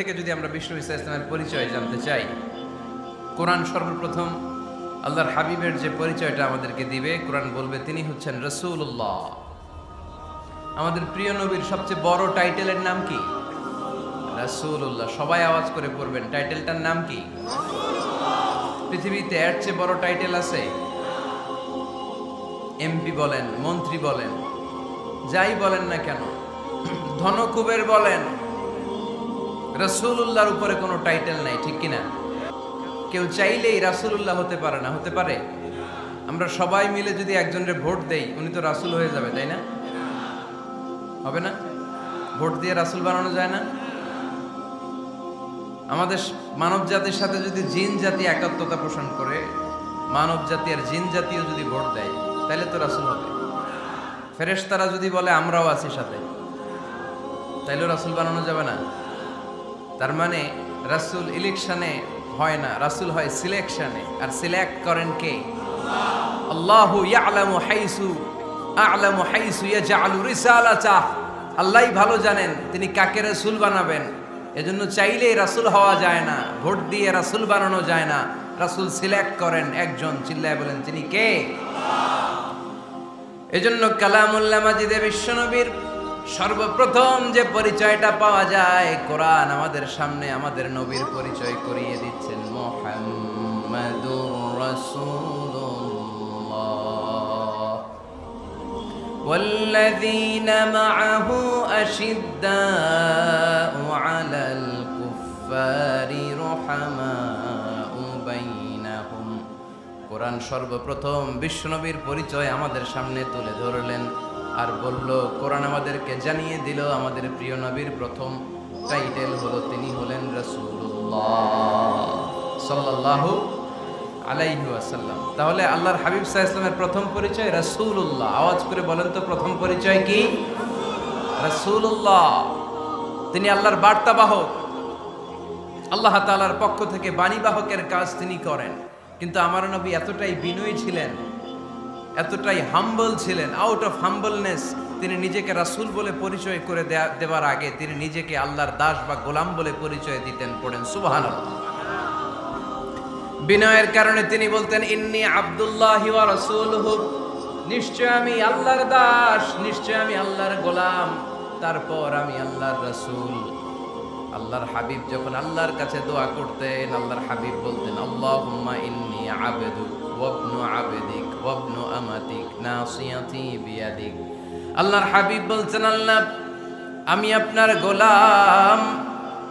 থেকে যদি আমরা বিষ্ণু ইসা ইসলামের পরিচয় জানতে চাই, কোরআন সর্বপ্রথম আল্লাহর হাবিবের যে পরিচয়টা আমাদেরকে দিবে, কোরআন বলবে তিনি হচ্ছেন রসুল্লাহ আমাদের প্রিয় নবীর সবচেয়ে বড় টাইটেলের নাম কি? রাসূলুল্লাহ। সবাই আওয়াজ করে পড়বেন, টাইটেলটার নাম কি? পৃথিবীতে এর চেয়ে বড় টাইটেল আছে? এমপি বলেন, মন্ত্রী বলেন, যাই বলেন না কেন, ধনকুবের বলেন রসুল্লাহর উপরে কোনো টাইটেল নাই, ঠিক কিনা? কেউ চাইলেই রাসূলুল্লাহ হতে পারে না, হতে পারে? আমরা সবাই মিলে যদি একজনের ভোট দেই, উনি তো রাসূল হয়ে যাবে, তাই না? হবে না? ভোট দিয়ে রাসূল বানানো যায় না? আমাদের মানব জাতির সাথে যদি জিন জাতি একাত্মতা পোষণ করে, মানব জাতি আর জিন জাতিও যদি ভোট দেয় তাহলে তো রাসূল হবে। ফেরেশতারা যদি বলে, আমরাও আছি সাথে, তাইলেও রাসূল বানানো যাবে না। তার মানে রাসূল ইলেকশনে হয় না, রাসূল হয় সিলেকশনে আর সিলেক্ট করেন কে? আল্লাহু ইয়ালামু হাইসু, আ'লামু হাইসু ইয়াজআলু রিসালাতাহ আল্লাহই ভালো জানেন তিনি কাকে রাসূল বানাবেন। এজন্য চাইলেই রাসূল হওয়া যায় না, ভোট দিয়ে রাসূল বানানো যায় না। রাসূল সিলেক্ট করেন একজন, চিল্লায় বলেন, তিনি কে? এজন্য কালামুল্লাহ মাজিদে বিশ্বনবীর সর্বপ্রথম যে পরিচয়টা পাওয়া যায় কোরআন আমাদের সামনে আমাদের নবীর পরিচয় করিয়ে দিচ্ছেন মোহাম্মদুর রাসূলুল্লাহ والذين معه أشداء على الكفار رحماء بينهم কোরআন সর্বপ্রথম বিশ্বনবীর পরিচয় আমাদের সামনে তুলে ধরলেন আর বলল, কোরআন আমাদেরকে জানিয়ে দিল, আমাদের প্রিয় নবীর প্রথম টাইটেল হলো, তিনি হলেন রসুল্লাহ আলাইহি ওয়াসাল্লাম। তাহলে আল্লাহর হাবিব সাহা ইসলামের প্রথম পরিচয় রাসূলুল্লাহ। আওয়াজ করে বলেন তো, প্রথম পরিচয় কি? রাসূলুল্লাহ। তিনি আল্লাহর বার্তাবাহক। আল্লাহ তাআলার পক্ষ থেকে বাণীবাহকের কাজ তিনি করেন। কিন্তু আমার নবী এতটাই বিনয়ী ছিলেন এতটাই হাম্বল ছিলেন আউট অফ হাম্বলনেস তিনি নিজেকে রাসূল বলে পরিচয় করে দেওয়ার আগে তিনি নিজেকে আল্লাহর দাস বা গোলাম বলে পরিচয় দিতেন পড়েন, সুবহানাল্লাহ। বিনয়ের কারণে তিনি বলতেন, ইন্নি আব্দুল্লাহ ওয়া রাসূলুহু, নিশ্চয় আমি আল্লাহর দাস, নিশ্চয় আমি আল্লাহর গোলাম, তারপর আমি আল্লাহর রাসূল। আল্লাহর হাবিব যখন আল্লাহর কাছে দোয়া করতেন, আল্লাহর হাবিব বলতেন, আল্লাহুম্মা ইন্নি আবেদুক ওয়াবনু আবেদিক। ওয়াবনু আমাতিক নাসিয়াতি বিয়াদিক। আল্লাহর হাবিব বলছেন, আল্লাহ, আমি আপনার গোলাম।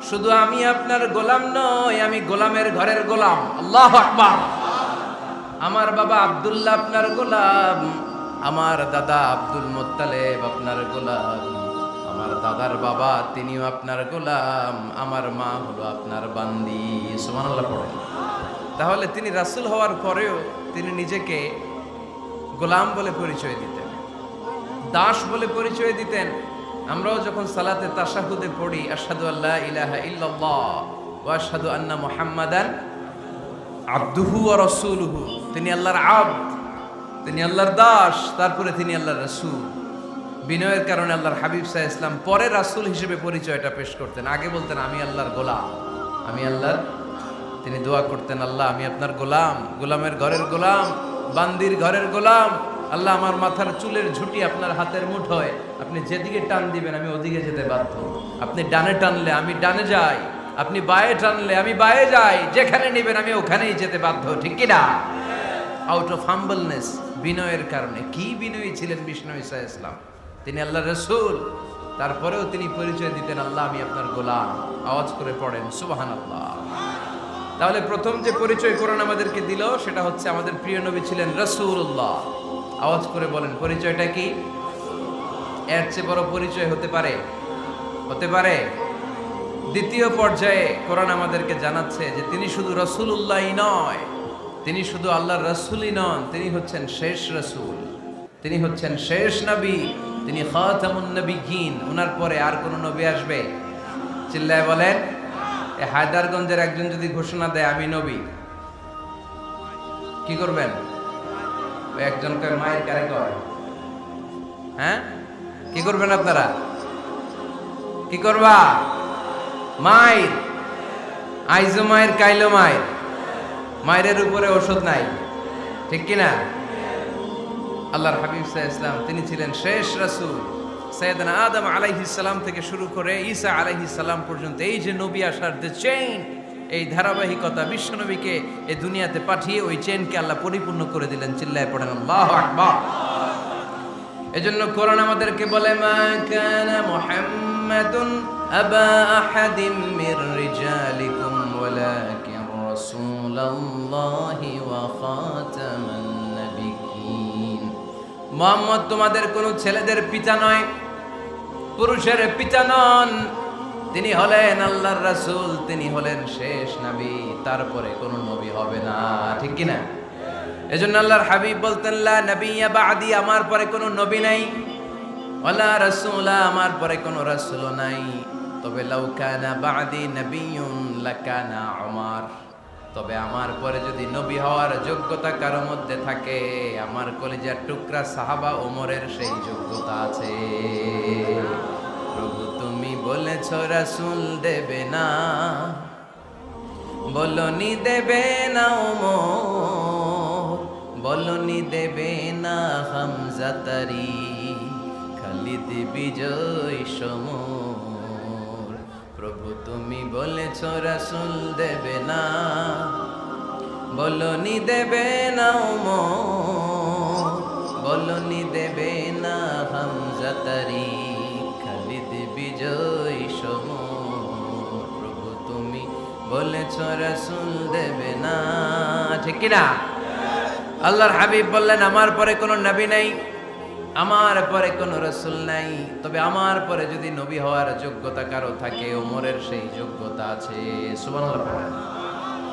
শুধু আমি আপনার গোলাম নই, আমি গোলামের ঘরের গোলাম। আল্লাহ আকবার। আমার বাবা আব্দুল্লাহ আপনার গোলাম, আমার দাদা আব্দুল মোত্তালেব আপনার গোলাম। আমার দাদার বাবা, তিনিও আপনার গোলাম। আমার মা হলো আপনার বান্দি। সুবহানাল্লাহ পড়ে। তাহলে তিনি রাসুল হওয়ার পরেও তিনি নিজেকে গোলাম বলে পরিচয় দিতেন। দাস বলে পরিচয় দিতেন। আমরাও যখন সালাতে তাশাহুদে পড়ি আসাদু আল্লাহ ইলাহা ইল্লাল্লাহ ওয়া আশহাদু আন্না মুহাম্মাদান আব্দুহু ওয়া রসুলহু। তিনি আল্লাহর আব্দ, তিনি আল্লাহর দাস, তারপরে তিনি আল্লাহর রাসূল। বিনয়ের কারণে আল্লাহর হাবিব সাহ ইসলাম পরে রাসূল হিসেবে পরিচয়টা পেশ করতেন। আগে বলতেন, আমি আল্লাহর গোলাম। আমি আল্লাহর, তিনি দোয়া করতেন, আল্লাহ, আমি আপনার গোলাম। গোলামের ঘরের গোলাম। বান্দির ঘরের গোলাম। আল্লাহ আমার মাথার চুলের ঝুঁটি আপনার হাতের মুঠোয় আপনি যেদিকে টান দিবেন, আমি ওদিকে যেতে বাধ্য। আপনি ডানে টানলে আমি ডানে যাই। আপনি বায়ে টানলে আমি বায়ে যাই। যেখানে নেবেন, আমি ওখানেই যেতে বাধ্য। ঠিক কি না আউট অফ হাম্বলনেস বিনয়ের কারণে। কি বিনয়ী ছিলেন বিষ্ণু ইসা ইসলাম? তিনি আল্লাহ রসুল। তারপরেও তিনি পরিচয় দিতেন, আল্লাহ, আমি আপনার গোলাম। আওয়াজ করে পড়েন সুবাহান আল্লাহ তাহলে প্রথম যে পরিচয় কোরআন আমাদেরকে দিল, সেটা হচ্ছে আমাদের প্রিয় নবী ছিলেন রসুল্লাহ আওয়াজ করে বলেন, পরিচয়টা কি? এর চেয়ে বড় পরিচয় হতে পারে? হতে পারে। দ্বিতীয় পর্যায়ে কোরআন আমাদেরকে জানাচ্ছে যে তিনি শুধু রসুল্লাহই নয়, তিনি শুধু আল্লাহর রসুলই নন, তিনি হচ্ছেন শেষ রসুল। তিনি হচ্ছেন শেষ নবী, তিনি খাতামুন নবীন ওনার পরে আর কোন নবী আসবে? চিল্লায় বলেন হায়দারগঞ্জের একজন যদি ঘোষণা দেয়, আমি নবী, কি করবেন? একজনকে মায়ের কারে কয়? হ্যাঁ? কি করবেন আপনারা? কি করবা? মায়ের? আইজো মায়ের, কাইলো মায়ের? মায়ের উপরে ওষুধ নাই, ঠিক কিনা? আল্লাহর হাবিব সাহা ইসলাম তিনি ছিলেন শেষ রাসূল। সৈয়দনা আদম আলাইহিস সালাম থেকে শুরু করে ঈসা আলাইহিস সালাম পর্যন্ত, এই যে নবী আসার দ্য চেইন এই ধারাবাহিকতা বিশ্বনবীকে এই দুনিয়াতে পাঠিয়ে ওই চেইনকে আল্লাহ পরিপূর্ণ করে দিলেন, চিল্লায় পড়েন, আল্লাহু আকবার। এজন্য কোরআন আমাদেরকে বলে, মা কানা মুহাম্মাদুন আবা আহাদিম মির রিজালিকুম, ওয়ালাকিন রাসূলুল্লাহি ওয়া খাতামান নাবিয়্যিন। মুহাম্মদ তোমাদের কোনো ছেলেদের পিতা নয় পুরুষের পিতা নন। তিনি হলেন আল্লাহর রাসূল, তিনি হলেন শেষ নবী, তারপরে কোনো নবী হবে না, ঠিক কি না এজন্য আল্লাহর হাবিব বলতেন, লা নবিয়্যা বাদি, আমার পরে কোনো নবী নাই। ওয়ালা রাসূলা, আমার পরে কোনো রাসূল নাই। তবে লাউ কানা বাদি নবিয়্যুন লাকানা উমার। তবে আমার পরে যদি নবী হওয়ার যোগ্যতা কারও মধ্যে থাকে, আমার কলিজার টুকরা সাহাবা ওমরের সেই যোগ্যতা আছে। প্রভু তুমি বলেছ, রাসূল দেবে না। বলনি দেবে না ওমর, বলনি দেবে না হামজা তারি। খালিদ বিজয় সমর। প্রভু, তুমি বলেছ রাসূল দেবে না। বলনি দেবে না বলনি দেবে না হামজা তারি, খালিদ বিজয় সমর। প্রভু, তুমি বলেছ রাসূল দেবে না। ঠিক না আল্লাহর হাবিব বললেন, আমার পরে কোনো নবী নাই। আমার পরে কোনো রসুল নাই। তবে আমার পরে যদি নবী হওয়ার যোগ্যতা কারও থাকে, ওমরের সেই যোগ্যতা আছে।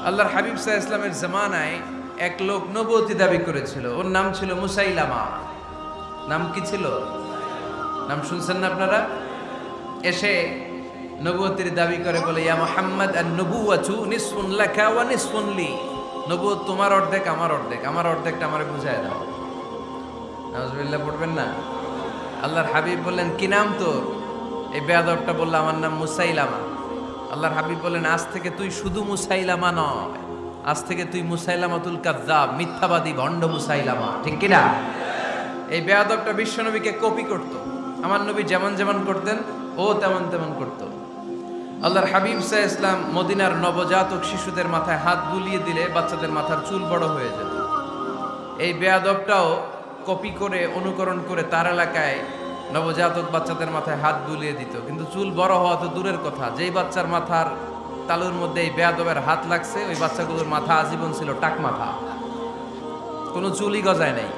আল্লাহর হাবিব সাহা ইসলামের জামানায় এক লোক নবতী দাবি করেছিল। ওর নাম ছিল মুসাইলামা। নাম কি ছিল? নাম শুনছেন না আপনারা? এসে নবুয়তির দাবি করে বলে, ইয়া মোহাম্মদ আর নবুয়াচু নিসফুন লেখা ওয়া নিসফুন লি। নবুয়ত তোমার অর্ধেক, আমার অর্ধেক। আমার অর্ধেকটা আমারে বুঝায় দাও। নাজবিল্লাহ পড়বেন না? আল্লাহর হাবিব বললেন, কি নাম তোর? এই বেয়াদবটা বলল, আমার নাম মুসাইলামা। আল্লাহর হাবিব বললেন, আজ থেকে তুই শুধু মুসাইলামা নয়, আজ থেকে তুই মুসাইলামাতুল কাজ্জাব মিথ্যাবাদী ভণ্ড মুসাইলামা। ঠিক কিনা? এই বেয়াদবটা বিশ্বনবীকে কপি করত। আমার নবী যেমন যেমন করতেন, ও তেমন তেমন করত। আল্লাহর হাবিব সাহ ইসলাম মদিনার নবজাতক শিশুদের মাথায় হাত বুলিয়ে দিলে বাচ্চাদের মাথার চুল বড় হয়ে যেত। এই বেয়াদবটাও কপি করে, অনুকরণ করে তার এলাকায় নবজাতক বাচ্চাদের মাথায় হাত বুলিয়ে দিত। কিন্তু চুল বড় হওয়া তো দূরের কথা। যেই বাচ্চার মাথার তালুর মধ্যে এই বেয়াদবের হাত লাগছে, ওই বাচ্চাগুলোর মাথা আজীবন ছিল টাক মাথা। কোনো চুলই গজায় নাই।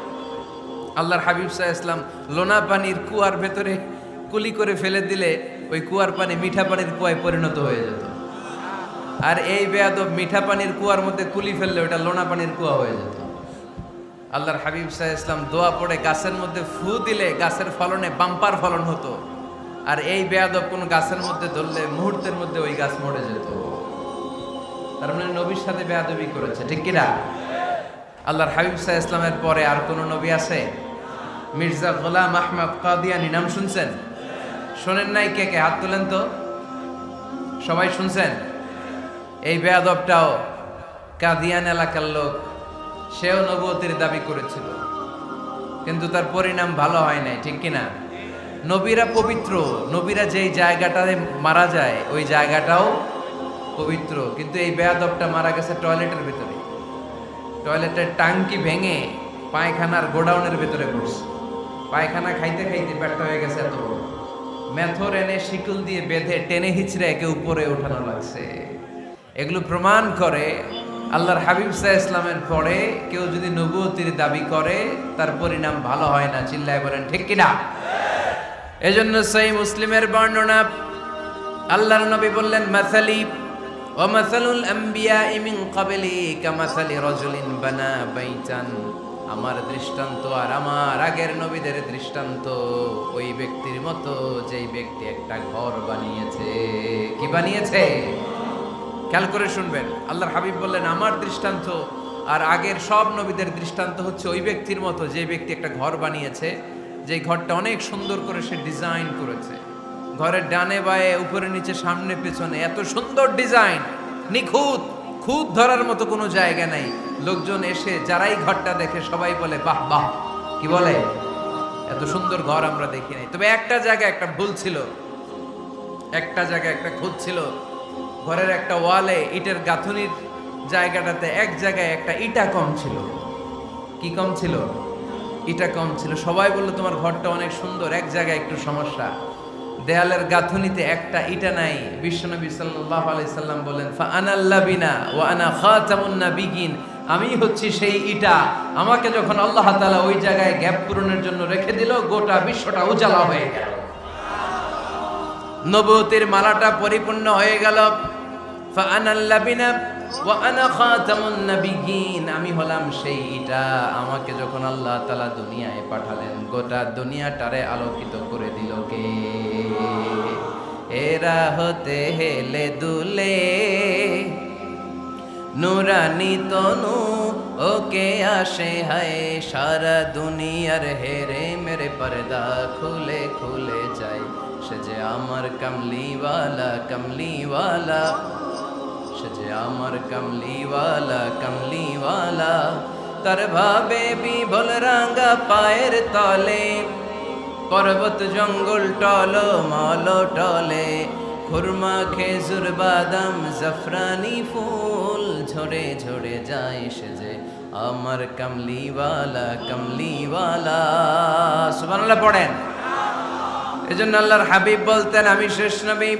আল্লাহর হাবিব সাহা ইসলাম লোনা পানির কুয়ার ভেতরে কুলি করে ফেলে দিলে ওই কুয়ার পানি মিঠা পানির কুয়ায় পরিণত হয়ে যেত। আর এই বেয়াদব মিঠা পানির কুয়ার মধ্যে কুলি ফেললে ওটা লোনা পানির কুয়া হয়ে যেত। আল্লাহর হাবিব সাহা ইসলাম দোয়া পড়ে গাছের মধ্যে ফু দিলে গাছের ফলনে বাম্পার ফলন হতো। আর এই বেয়াদব কোন গাছের মধ্যে ধরলে মুহূর্তের মধ্যে ওই গাছ মরে যেত। তার মানে নবীর সাথে বেয়াদবি করেছে, ঠিক কিনা? আল্লাহর হাবিব সাহা ইসলামের পরে আর কোন নবী আছে? মির্জা গোলাম আহমদ কাদিয়ানি, নাম শুনছেন? শোনেন নাই কে কে? হাত তোলেন তো। সবাই শুনছেন? এই বেয়াদবটাও কাদিয়ান এলাকার লোক। সেও নবতির দাবি করেছিল। কিন্তু তার পরিণাম ভালো হয় নাই, ঠিক কিনা? নবীরা পবিত্র, নবীরা যেই জায়গাটাতে মারা যায়, ওই জায়গাটাও পবিত্র। কিন্তু এই বেয়াদবটা মারা গেছে টয়লেটের ভিতরে। টয়লেটের টাঙ্কি ভেঙে পায়খানার গোডাউনের ভেতরে পড়ছে। পায়খানা খাইতে খাইতে ব্যর্থ হয়ে গেছে এত বড়। মেথর এনে শিকল দিয়ে বেঁধে টেনে হিচড়ে একে উপরে ওঠানো লাগছে। এগুলো প্রমাণ করে আল্লাহর হাবিব সাহ ইসলামের পরে কেউ যদি নবুয়তির দাবি করে, তার পরিণাম ভালো হয় না, চিল্লায় বলেন, ঠিক কিনা? এজন্য সেই মুসলিমের বর্ণনা, আল্লাহর নবী বললেন, মাসালি ও মাসালুল আম্বিয়া ইমিন কাবেলি কামাসালি রজুলিন বানা বাইতান। আমার দৃষ্টান্ত আর আমার আগের নবীদের দৃষ্টান্ত ওই ব্যক্তির মতো, যেই ব্যক্তি একটা ঘর বানিয়েছে। কি বানিয়েছে? খেয়াল করে শুনবেন। আল্লাহর হাবিব বললেন, আমার দৃষ্টান্ত আর আগের সব নবীদের দৃষ্টান্ত হচ্ছে ওই ব্যক্তির মতো, যে ব্যক্তি একটা ঘর বানিয়েছে, যে ঘরটা অনেক সুন্দর করে সে ডিজাইন করেছে। ঘরের ডানে বায়ে, উপরে নিচে, সামনে, পেছনে, এত সুন্দর ডিজাইন, নিখুঁত, খুঁত ধরার মতো কোনো জায়গা নাই। লোকজন এসে যারাই ঘরটা দেখে সবাই বলে, বাহ বাহ। কি বলে? এত সুন্দর ঘর আমরা দেখি নাই। তবে একটা জায়গায় একটা ভুল ছিল, একটা জায়গায় একটা খুঁত ছিল ঘরের একটা ওয়ালে ইটের গাঁথুনির জায়গাটাতে এক জায়গায় একটা ইটা কম ছিল। কি কম ছিল? ইটা কম ছিল। সবাই বলল, তোমার ঘরটা অনেক সুন্দর, এক জায়গায় একটু সমস্যা। দেয়ালের গাঁথুনিতে একটা ইটা নাই। বিশ্বনবী সাল্লাল্লাহু আলাইসাল্লাম বলেন ফা আনাল্লাবিনা ও আনা খাতামুন নাবিয়িন আমি হচ্ছি সেই ইটা। আমাকে যখন আল্লাহ তাআলা ওই জায়গায় গ্যাপ পূরণের জন্য রেখে দিল, গোটা বিশ্বটা উজালা হয়ে গেল। নবুতির মালাটা পরিপূর্ণ হয়ে গেল। আমি হলাম সেই ইটা আমাকে যখন আল্লাহ তালা দুনিয়ায় পাঠালেন, গোটা দুনিয়াটারে আলোকিত করে দিল কে? এরা হতে হেলে দুলে, নুরানি তনু, ওকে আসে হায়। সারা দুনিয়ার হেরে মেরে পর্দা খুলে খুলে যায়। সে যে আমার কমলিওয়ালা কমলিওয়ালা। সে যে আমার কমলিওয়ালা কমলিওয়ালা। তার ভাবে বিভল রাঙ্গা পায়ের তলে, পর্বত জঙ্গল টল, মল টলে। খুরমা, খেজুর, বাদাম, জাফরানি ফুল ঝরে ঝরে যায় সেজে আমার কমলিওয়ালা কমলিওয়ালা। সুবহানাল্লাহ পড়েন। এজন্য আল্লাহর হাবিব বলতেন, আমি শেষ নবী।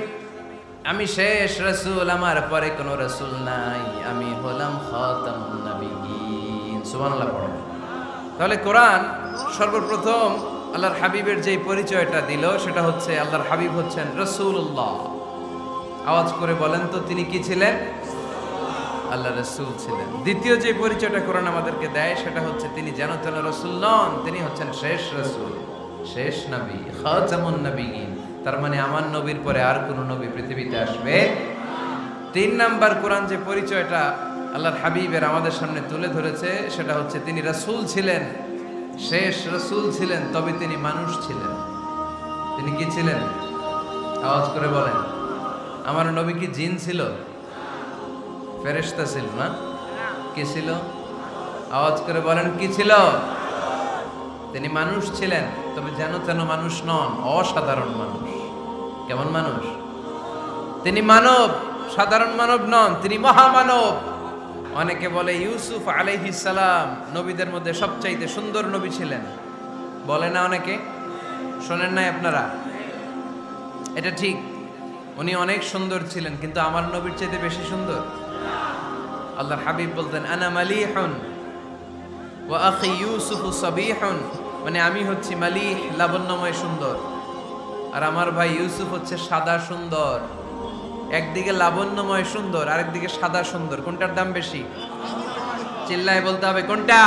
আমি শেষ রসুল, আমার পরে কোনো রসুল নাই। আমি হলাম খাতামুন নবিয়্যিন। সুবহানাল্লাহ পড়েন তাহলে কোরআন সর্বপ্রথম আল্লাহর হাবিবের যে পরিচয়টা দিল, সেটা হচ্ছে আল্লাহর হাবিব হচ্ছেন রসুল্লাহ আওয়াজ করে বলেন তো, তিনি কি ছিলেন? আল্লাহ রসুল ছিলেন। দ্বিতীয় যে পরিচয়টা কোরআন আমাদেরকে দেয়, সেটা হচ্ছে তিনি যেন তেন রসুল নন, তিনি হচ্ছেন শেষ রসুল। শেষ নবী, খাতামুন নবীন তার মানে আমার নবীর পরে আর কোনো নবী পৃথিবীতে আসবে? তিন নাম্বার কোরআন যে পরিচয়টা আল্লাহর হাবিবের আমাদের সামনে তুলে ধরেছে, সেটা হচ্ছে তিনি রসুল ছিলেন, শেষ রসুল ছিলেন, তবে তিনি মানুষ ছিলেন। তিনি কি ছিলেন? আওয়াজ করে বলেন। আমার নবী কি জিন ছিল? ফেরেশতা ছিল না? কি ছিল? আওয়াজ করে বলেন, কি ছিল? তিনি মানুষ ছিলেন, তবে যেন তেন মানুষ নন, অসাধারণ মানুষ। কেমন মানুষ? তিনি মানব, সাধারণ মানব নন, তিনি মহামানব। অনেকে বলে ইউসুফ সালাম নবীদের মধ্যে সবচাইতে সুন্দর নবী ছিলেন। বলে না অনেকে? শোনেন নাই আপনারা? এটা ঠিক, উনি অনেক সুন্দর ছিলেন, কিন্তু আমার নবীর চাইতে বেশি সুন্দর। আল্লাহর হাবিব বলতেন, আনা মালিহুন ওয়া আখি ইউসুফ সাবিহুন। মানে আমি হচ্ছি মালিহ, লাবণ্যময়, সুন্দর। আর আমার ভাই ইউসুফ হচ্ছে সাদা সুন্দর। একদিকে লাবণ্যময় সুন্দর, আরেকদিকে সাদা সুন্দর। কোনটার দাম বেশি? চিল্লায় বলতে হবে, কোনটা?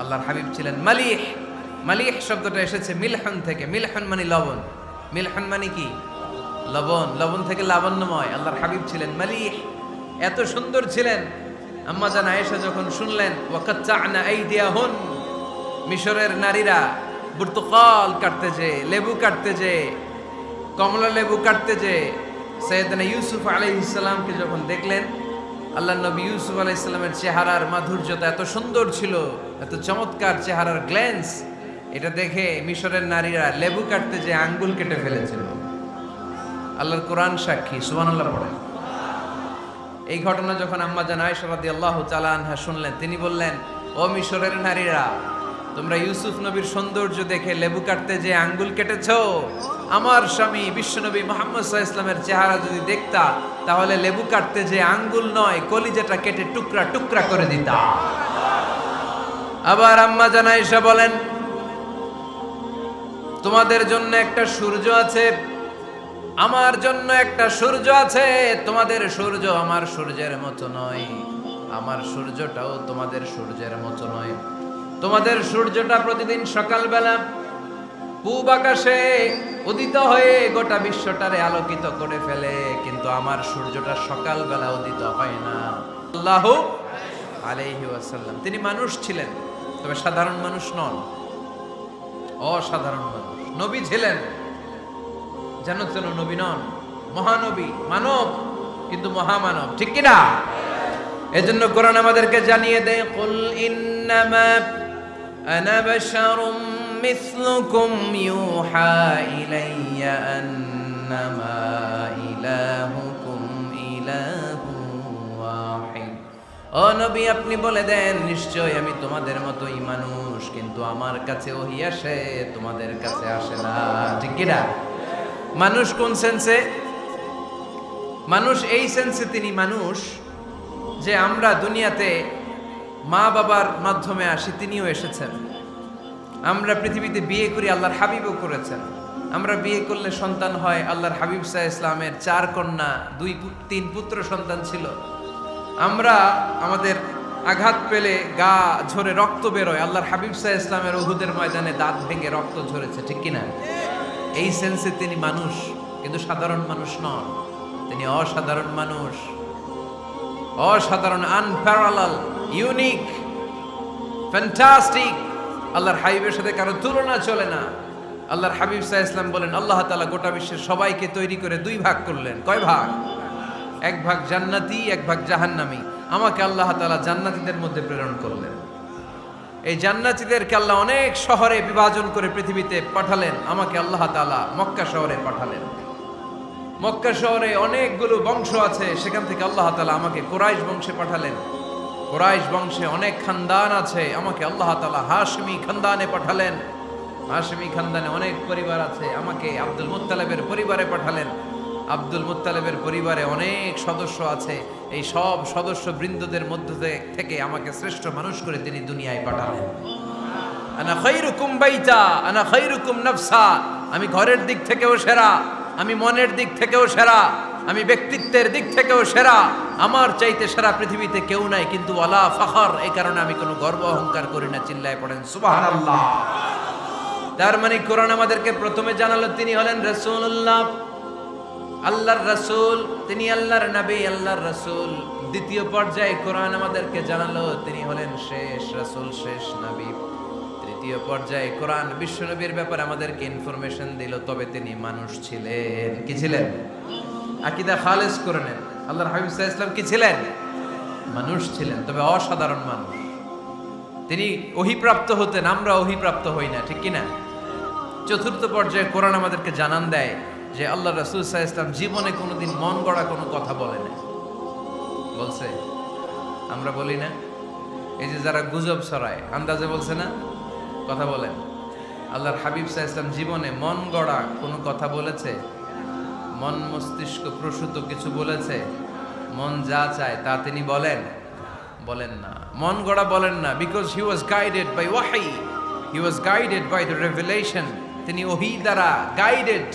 আল্লাহর হাবিব ছিলেন মালিহ। মালিহ শব্দটা এসেছে মিলহন থেকে। মিলহন মানে লবণ। মিলহন মানে কি? লবণ। লবণ থেকে লাবণ্যময়। আল্লাহর হাবিব ছিলেন মালিহ। এত সুন্দর ছিলেন। আম্মা জান আয়েশা যখন শুনলেন ওয়াকাচ্চানা আইদিয়াহুন মিশরের নারীরা বুর্তুকাল কাটতে যে লেবু কাটতে যে কমলা লেবু কাটতে যে সৈয়দনা ইউসুফ আলাইহিস সালামকে যখন দেখলেন, আল্লাহ নবী ইউসুফ আলাইহিস সালামের চেহারার মাধুর্যতা এত সুন্দর ছিল, এত চমৎকার চেহারার গ্ল্যান্স এটা দেখে মিশরের নারীরা লেবু কাটতে যে আঙ্গুল কেটে ফেলেছিল। আল্লাহর কোরআন সাক্ষী, সুবহানাল্লাহ পড়ে এই ঘটনা যখন আম্মা জান আয়েশা রাদিয়াল্লাহু তাআলা আনহা শুনলেন, তিনি বললেন, ও মিশরের নারীরা তোমরা ইউসুফ নবীর সৌন্দর্য দেখে লেবু কাটতে যে আঙ্গুল কেটেছো? আমার স্বামী বিশ্বনবী মোহাম্মদ আলাইহি ইসলামের চেহারা যদি দেখতা, তাহলে লেবু কাটতে যে আঙ্গুল নয়, কলিজাটা কেটে টুকরা টুকরা করে দিতা। আবার আম্মা জান আয়েশা বলেন, তোমাদের জন্য একটা সূর্য আছে, আমার জন্য একটা সূর্য আছে, তোমাদের সূর্য আমার সূর্যের মতো নয়। আমার সূর্যটাও তোমাদের সূর্যের মতো নয়। তোমাদের সূর্যটা প্রতিদিন সকালবেলা পূব আকাশে উদিত হয়ে গোটা বিশ্বটারে আলোকিত করে ফেলে, কিন্তু আমার সূর্যটা সকালবেলা উদিত হয় না। আল্লাহ আলাইহি ওয়াসাল্লাম। তিনি মানুষ ছিলেন, তবে সাধারণ মানুষ নন, অসাধারণ মানুষ। নবী ছিলেন, যেন তেন নবী নন, মহানবী, মানব, কিন্তু মহামানব, ঠিক কিনা? এজন্য কোরআন আমাদেরকে জানিয়ে দেয়, কুল ইন্নামা আনা বাশারুম মিসলুকুম ইউহা ইলাইয়া আন্নামা ইলাহুকুম ইলাহু ওয়াহিদ ও নবী, আপনি বলে দেন নিশ্চয় আমি তোমাদের মতোই মানুষ, কিন্তু আমার কাছে ওহি আসে, তোমাদের কাছে আসে না। ঠিক কিনা? মানুষ কোন সেন্সে মানুষ এই সেন্সে তিনি মানুষ যে আমরা দুনিয়াতে মা বাবার মাধ্যমে আসি, তিনিও এসেছেন। আমরা পৃথিবীতে বিয়ে করি আল্লাহর হাবিবও করেছেন। আমরা বিয়ে করলে সন্তান হয় আল্লাহর হাবিব সাহা ইসলামের চার কন্যা, দুই তিন পুত্র সন্তান ছিল। আমরা আমাদের আঘাত পেলে গা ঝরে রক্ত বেরোয়, আল্লাহর হাবিব সাহা ইসলামের উহুদের ময়দানে দাঁত ভেঙে রক্ত ঝরেছে, ঠিক কিনা? এই সেন্সে তিনি মানুষ, কিন্তু সাধারণ মানুষ নন। তিনি অসাধারণ মানুষ। অসাধারণ আনপ্যারালাল ইউনিক, ফ্যান্টাস্টিক। আল্লাহর হাবিবের সাথে কারও তুলনা চলে না। আল্লাহর হাবিব সাহা ইসলাম বলেন, আল্লাহ তাআলা গোটা বিশ্বের সবাইকে তৈরি করে দুই ভাগ করলেন। কয় ভাগ? এক ভাগ জান্নাতি, এক ভাগ জাহান্নামি। আমাকে আল্লাহ তালা জান্নাতীদের মধ্যে প্রেরণ করলেন। এই জান্নাতীদেরকে আল্লাহ অনেক শহরে বিভাজন করে পৃথিবীতে পাঠালেন। আমাকে আল্লাহ তাআলা মক্কা শহরে পাঠালেন। মক্কা শহরে অনেকগুলো বংশ আছে, সেখান থেকে আল্লাহ তালা আমাকে কোরাইশ বংশে পাঠালেন। কোরাইশ বংশে অনেক খানদান আছে। আমাকে আল্লাহ তাআলা হাশমি খানদানে পাঠালেন। হাশমি খানদানে অনেক পরিবার আছে। আমাকে আব্দুল মুত্তালেবের পরিবারে পাঠালেন। আব্দুল মুত্তালেবের পরিবারে অনেক সদস্য আছে। এই সব সদস্য বৃন্দদের মধ্য থেকে আমাকে শ্রেষ্ঠ মানুষ করে তিনি দুনিয়ায় পাঠালেন। আনা খৈরুকুম বাইতা, আনা খৈরুকুম নফসা। আমি ঘরের দিক থেকেও সেরা, আমি মনের দিক থেকেও সেরা। আমি ব্যক্তিত্বের দিক থেকেও সেরা। আমার চাইতে সেরা পৃথিবীতে কেউ নাই, কিন্তু ওয়ালা ফখর, এই কারণে আমি কোনো গর্ব অহংকার করি না, চিল্লায় পড়েন। সুবহানাল্লাহ। তার মানে কোরআন আমাদেরকে প্রথমে জানালো, তিনি হলেন রাসূলুল্লাহ। আল্লাহর রাসূল, তিনি আল্লাহর নবী, আল্লাহর রাসূল। দ্বিতীয় পর্যায়ে কোরআন আমাদেরকে জানালো, তিনি হলেন শেষ রাসূল, শেষ নবী। তৃতীয় পর্যায়ে কোরআন বিশ্বনবীর ব্যাপারে আমাদেরকে ইনফরমেশন দিল, তবে তিনি মানুষ ছিলেন। কি ছিলেন? আকিদা খালেজ করে নেন। আল্লাহর হাবিব ইসলাম কি ছিলেন? মানুষ ছিলেন, তবে অসাধারণ মানুষ। তিনি অহিপ্রাপ্ত হতেন, আমরা অহিপ্রাপ্ত হই না, ঠিক কিনা? চতুর্থ পর্যায়ে কোরআন আমাদেরকে জানান দেয় যে আল্লাহ রাসুল সাহা ইসলাম জীবনে কোনোদিন মন গড়া কোনো কথা বলে না। বলছে? আমরা বলি না? এই যে যারা গুজব ছড়ায়, আন্দাজে বলছে না? কথা বলেন। আল্লাহর হাবিব সাহা ইসলাম জীবনে মন গড়া কোনো কথা বলেছে? মন মস্তিষ্ক প্রসূত কিছু বলেছে, মন যা চায় তা তিনি বলেন। বলেন না। মন গড়া বলেন না because he was guided by ওয়াহি he was guided by the revelation তিনি ওহি দ্বারা গাইডেড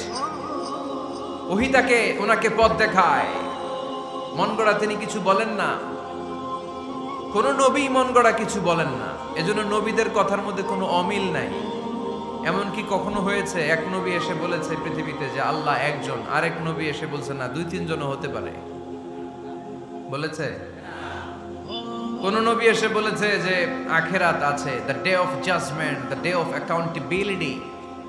ওহি তাকে, ওনাকে পথ দেখায়। মন গড়া তিনি কিছু বলেন না, কোন নবী মন গড়া কিছু বলেন না। এজন্য নবীদের কথার মধ্যে কোনো অমিল নাই। এমনকি কখনো হয়েছে? এক নবী এসে বলেছে পৃথিবীতে যে আল্লাহ একজন, আরেক নবী এসে বলছে না, দুই তিনজনও হতে পারে। বলেছে? কোন নবী এসে বলেছে যে আখেরাত আছে the day of judgement the day of accountability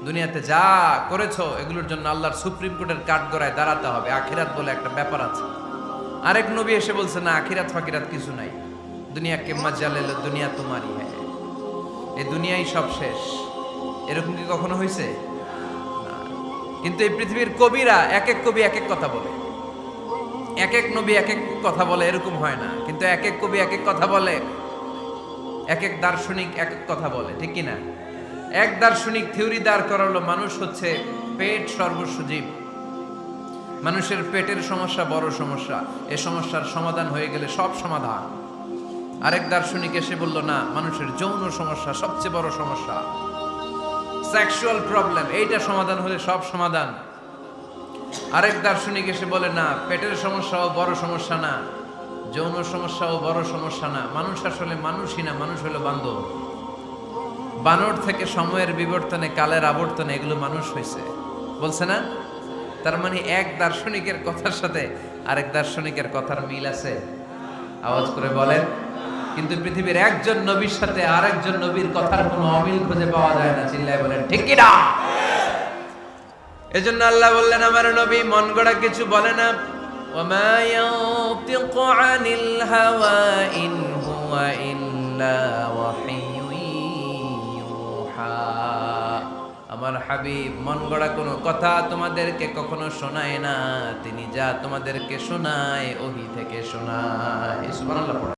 দুনিয়াতে যা করেছ, এগুলোর জন্য আল্লাহর সুপ্রিম কোর্টের কাঠগড়ায় দাঁড়াতে হবে। আখিরাত বলে একটা ব্যাপার আছে। আরেক নবী এসে বলছে, না, আখিরাত ফাকিরাত কিছু নাই। দুনিয়াকে মজা লেলো দুনিয়া তোমারই হ্যাঁ এই দুনিয়াই সব শেষ। এরকম কি কখনো হয়েছে? কিন্তু এই পৃথিবীর কবিরা এক এক কবি এক এক কথা বলে। এক এক নবী এক এক কথা বলে, এরকম হয় না। কিন্তু এক এক কবি এক এক কথা বলে। এক এক দার্শনিক এক এক কথা বলে, ঠিক কি না এক দার্শনিক থিওরি দাঁড় করালো, মানুষ হচ্ছে পেট সর্বস্ব জীব। মানুষের পেটের সমস্যা বড় সমস্যা। এ সমস্যার সমাধান হয়ে গেলে সব সমাধান। আরেক দার্শনিক এসে বলল, না, মানুষের যৌন সমস্যা সবচেয়ে বড় সমস্যা। সেক্সুয়াল প্রবলেম এইটা সমাধান হলে সব সমাধান। আরেক দার্শনিক এসে বলে, না, পেটের সমস্যাও বড় সমস্যা না, যৌন সমস্যাও বড় সমস্যা না। মানুষ আসলে মানুষই না, মানুষ হলো বান্ধব বানর থেকে সময়ের বিবর্তনে, কালের আবর্তনে এগুলো মানুষ হয়েছে বলছে না? তার মানে এক দার্শনিকের কথার সাথে আরেক দার্শনিকের কথার মিল আছে। আওয়াজ করে বলেন কিন্তু পৃথিবীর একজন নবীর সাথে আরেকজন নবীর কথার কোনো অমিল খুঁজে পাওয়া যায় না চিল্লায় বলেন ঠিক কি না এজন্য আল্লাহ বললেন আমার নবী মন গড়া কিছু বলে না وما ينطق عن الهوى إن هو إلا وحي يوحى আমার হাবিব মন গড়া কোনো কথা তোমাদেরকে কখনো শোনায় না তিনি যা তোমাদেরকে শোনায় ওহি থেকে শোনায় সুবহানাল্লাহ পড়ো।